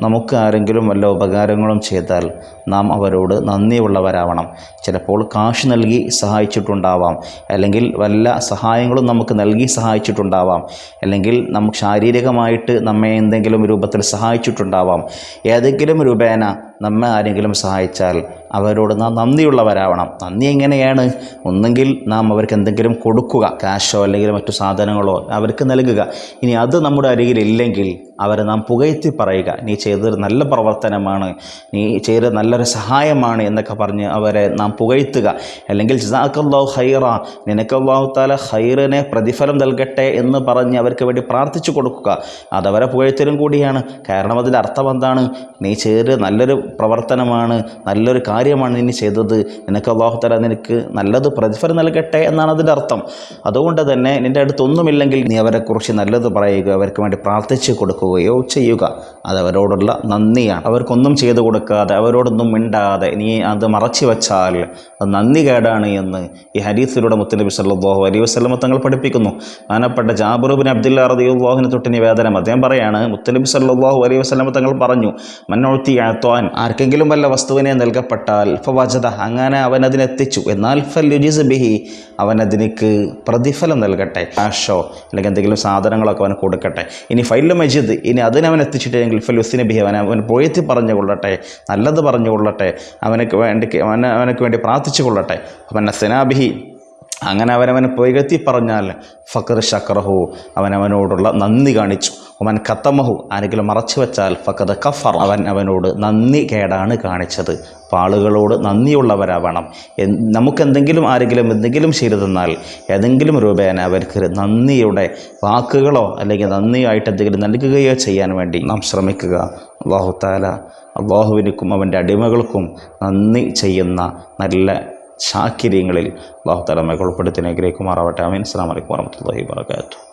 നമുക്ക് ആരെങ്കിലും വല്ല ഉപകാരങ്ങളും ചെയ്താൽ നാം അവരോട് നന്ദിയുള്ളവരാവണം. ചിലപ്പോൾ കാശ് നൽകി സഹായിച്ചിട്ടുണ്ടാവാം. അല്ലെങ്കിൽ വല്ല സഹായങ്ങളും നമുക്ക് നൽകി സഹായിച്ചിട്ടുണ്ടാവാം. അല്ലെങ്കിൽ നമുക്ക് ശാരീരികമായിട്ട് നമ്മെ എന്തെങ്കിലും രൂപത്തിൽ സഹായിച്ചിട്ടുണ്ടാവാം. ഏതെങ്കിലും രൂപേണ നമ്മെ ആരെങ്കിലും സഹായിച്ചാൽ അവരോട് നാം നന്ദിയുള്ളവരാവണം. നന്ദി എങ്ങനെയാണ്? ഒന്നെങ്കിൽ നാം അവർക്ക് എന്തെങ്കിലും കൊടുക്കുക കാശോ അല്ലെങ്കിൽ മറ്റു സാധനങ്ങളോ അവർക്ക് നൽകുക. ഇനി അത് നമ്മുടെ അരികിലില്ലെങ്കിൽ അവരെ നാം പുകഴ്ത്തി പറയുക നീ ചെയ്തൊരു നല്ല പ്രവർത്തനമാണ് നീ ചെയ്ത നല്ലൊരു സഹായമാണ് എന്നൊക്കെ പറഞ്ഞ് അവരെ നാം പുകഴ്ത്തുക. അല്ലെങ്കിൽ ജസാഖല്ലാഹു ഹൈറ നിനക്കല്ലാഹു താല ഹൈറിനെ പ്രതിഫലം നൽകട്ടെ എന്ന് പറഞ്ഞ് അവർക്ക് വേണ്ടി പ്രാർത്ഥിച്ചു കൊടുക്കുക. അതവരെ പുകഴ്ത്തലും കൂടിയാണ്. കാരണം അതിന്റെ അർത്ഥം എന്താണ്? നീ ചെയ്ത് നല്ലൊരു പ്രവർത്തനമാണ് നല്ലൊരു കാര്യമാണ് നീ ചെയ്തത്. നിനക്ക് അള്ളാഹുത്തല നിനക്ക് നല്ലത് പ്രതിഫലം നൽകട്ടെ എന്നാണ് അതിന്റെ അർത്ഥം. അതുകൊണ്ട് തന്നെ നിന്റെ അടുത്തൊന്നുമില്ലെങ്കിൽ നീ അവരെക്കുറിച്ച് നല്ലത് പറയുക അവർക്ക് വേണ്ടി പ്രാർത്ഥിച്ചു കൊടുക്കുകയോ ചെയ്യുക. അത് അവരോടുള്ള നന്ദിയാണ്. അവർക്കൊന്നും ചെയ്തു കൊടുക്കാതെ അവരോടൊന്നും മിണ്ടാതെ നീ അത് മറച്ചു വച്ചാൽ അത് നന്ദി കേടാണ് എന്ന് ഈ ഹരീസിലൂടെ മുത്തലബി സല്ലാഹു അലൈഹി വസ്ലമ തങ്ങൾ പഠിപ്പിക്കുന്നു. മാനപ്പെട്ട അബ്ദുല്ലാ അബ്ദുല്ല റദിയുള്ളാഹിന് തൊട്ടിനി വേദനം അദ്ദേഹം പറയാണ് മുത്തലബി സല്ലാഹു അലൈഹി വസ്ലമ തങ്ങൾ പറഞ്ഞു മന്നോഴ്ത്തി ആത്വാൻ ആർക്കെങ്കിലും വല്ല വസ്തുവിനെ നൽകപ്പെട്ടാൽ ഫവജത അങ്ങനെ അവൻ അതിനെത്തിച്ചു എന്നാൽ ഫൽ യുജിസ് ബിഹി അവൻ അതിനക്ക് പ്രതിഫലം നൽകട്ടെ. ആഷോ അല്ലെങ്കിൽ എന്തെങ്കിലും സാധനങ്ങളൊക്കെ അവൻ കൊടുക്കട്ടെ. ഇനി ഫൈലു മജിദ് ഇനി അതിനവൻ എത്തിച്ചിട്ടില്ലെങ്കിൽ ഫൽ ഉസിനെ ബിഹി അവൻ അവൻ പോയത്തി പറഞ്ഞു കൊള്ളട്ടെ നല്ലത് പറഞ്ഞു കൊള്ളട്ടെ അവനക്ക് വേണ്ടി അവന് അവനക്ക് വേണ്ടി പ്രാർത്ഥിച്ചു കൊള്ളട്ടെ അവൻ സെനാബിഹി അങ്ങനെ അവനവൻ പൊയ്കത്തി പറഞ്ഞാൽ ഫക്കർ ശക്രഹു അവനവനോടുള്ള നന്ദി കാണിച്ചു. അവൻ കത്തമഹു ആരെങ്കിലും മറച്ചു വെച്ചാൽ ഫക്കത് കഫർ അവൻ അവനോട് നന്ദി കേടാണ് കാണിച്ചത്. അപ്പോൾ ആളുകളോട് നന്ദിയുള്ളവരാവണം. എ നമുക്കെന്തെങ്കിലും ആരെങ്കിലും എന്തെങ്കിലും ചെയ്തു തന്നാൽ ഏതെങ്കിലും രൂപേണ അവർക്ക് നന്ദിയുടെ വാക്കുകളോ അല്ലെങ്കിൽ നന്ദിയായിട്ട് എന്തെങ്കിലും നൽകുകയോ ചെയ്യാൻ വേണ്ടി നാം ശ്രമിക്കുക. അള്ളാഹു താല അള്ളാഹുവിനും അവന്റെ അടിമകൾക്കും നന്ദി ചെയ്യുന്ന നല്ല ശാക്കിര്യങ്ങളിൽ അള്ളാഹു തലമ ഉൾപ്പെടുത്തി അനുഗ്രഹിക്കുമാറാവട്ടെ അമീൻ അസ്സാം വലൈക്കും വാഹമത്തല്ലാഹി വാബർക്കാത്തു